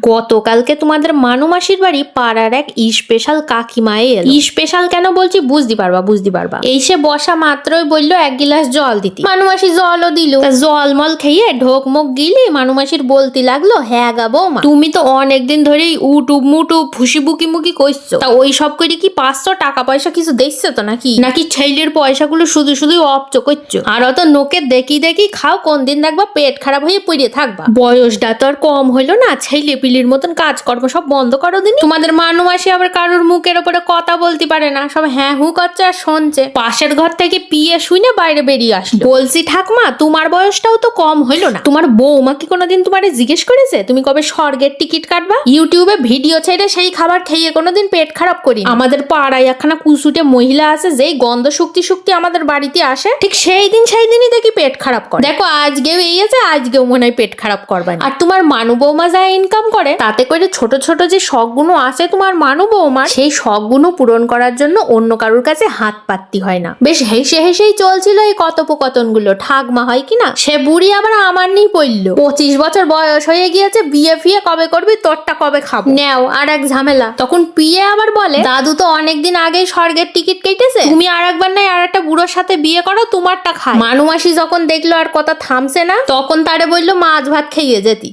গতকালকে তোমাদের মানু মাসির বাড়ি পাড়ার এক স্পেশাল কাকিমায়ে এলো। স্পেশাল কেন বলছি বুঝতে পারবা বুঝতে পারবা। এসে বসা মাত্রই বলল এক গিলাস জল দিতে। মানুমাসি জলও দিল। জল মল খেয়ে ঢোক মুখ গিলে মানুমাসির বলতে লাগল হ্যাঁ গা বৌমা তুমি তো অনেকদিন ধরেই উটুব মুটুব ফুসি বুকি মুকি কইছো তা ওই সব করে কি পাঁচশো টাকা পয়সা কিছু দেখছ তো নাকি? নাকি ছেলের পয়সাগুলো শুধু শুধু অপচ করছ? আর অত নোকে দেখি দেখি খাও কোন দিন দেখবা পেট খারাপ হয়ে পড়ে থাকবা। বয়সটা তো আর কম হইল না ছেলে পিলির মতন কাজকর্ম সব বন্ধ করো দিন। তোমাদের মানু আবার কারোর মুখের ওপরে কথা বলতে পারে না। সব হ্যাঁ হু করছে আর শুনছে। পাশের ঘর থেকে পিয়ে শুনে বাইরে বেরিয়ে আসলো। বলছি, ঠাকমা, তোমার বয়সটাও তো কম হইল না। তোমার বৌমা কি কোনোদিন তোমারে জিজ্ঞেস করেছে? তুমি কবে স্বর্গের টিকিট কাটবা? ইউটিউবে ভিডিও ছেড়ে সেই খাবার খেয়ে কোনোদিন পেট খারাপ করি আমাদের পাড়ায় একখানা কুসুটে মহিলা আছে, যেই গন্ধ শক্তি শক্তি আমাদের বাড়িতে আসে, ঠিক সেই দিন সেই দিনই দেখি পেট খারাপ করে। দেখো, আজকেও এই আছে, আজকেও মনে হয় পেট খারাপ করবে আর তোমার মানু বৌমা যা ইনকাম করে। তাতে করে ছোট ছোট যে শখগুলো আছে তোমার মানু বৌমার, সেই শখগুলো পূরণ করার জন্য অন্য কারোর কাছে হাত পাততি হয় না। বেশ হেসে হেসেই চলছিল এই কথোপকথনগুলো ঠাকমা হয় কিনা সে বুড়ি আবার আমার নিয়ে পড়ল। পঁচিশ বছর বয়স হয়ে গিয়েছে, বিয়ে ফিয়ে কবে করবি, তোরটা কবে খাব? নেও, আর এক ঝামেলা। তখন পিয়ে আবার বলে, দাদু তো অনেকদিন আগেই স্বর্গের টিকিট কেটেছে। তুমি আর একবার নাই আর একটা বুড়োর সাথে বিয়ে করো, তোমারটা খায় মানুমাসি যখন দেখল আর কথা থামছে না, তখন তারে বলল মাছ ভাত খেয়ে যেতি।